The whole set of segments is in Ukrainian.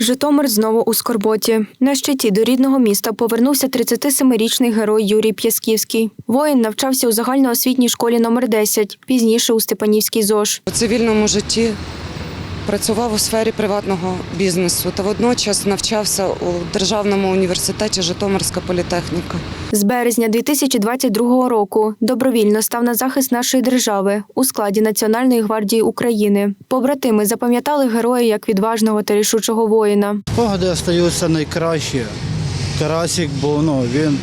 Житомир знову у скорботі. На щиті до рідного міста повернувся 37-річний герой Юрій П'ясківський. Воїн навчався у загальноосвітній школі номер 10, пізніше у Степанівській ЗОЖ. У цивільному житті працював у сфері приватного бізнесу та водночас навчався у Державному університеті Житомирська політехніка. З березня 2022 року добровільно став на захист нашої держави у складі Національної гвардії України. Побратими запам'ятали героя як відважного та рішучого воїна. Спогади остаються найкращі. Карасик, бо ну, він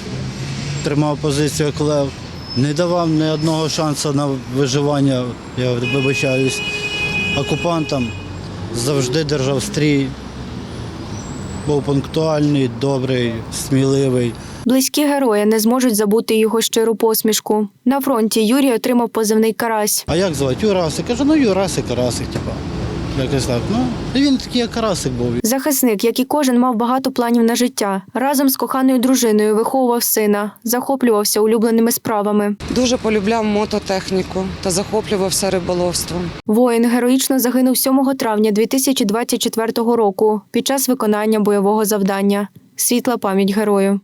тримав позицію як лев, не давав ні одного шансу на виживання, я вибачаюсь, окупантам. Завжди держав стрій. Був пунктуальний, добрий, сміливий. Близькі герої не зможуть забути його щиру посмішку. На фронті Юрій отримав позивний карась. А як звати? Юрасик. Кажу, ну Юрасик, Карасик, типа. Якось так. Ну, і він такий як Карасик був. Захисник, як і кожен, мав багато планів на життя. Разом з коханою дружиною виховував сина, захоплювався улюбленими справами. Дуже полюбляв мототехніку та захоплювався риболовством. Воїн героїчно загинув 7 травня 2024 року під час виконання бойового завдання. Світла пам'ять герою.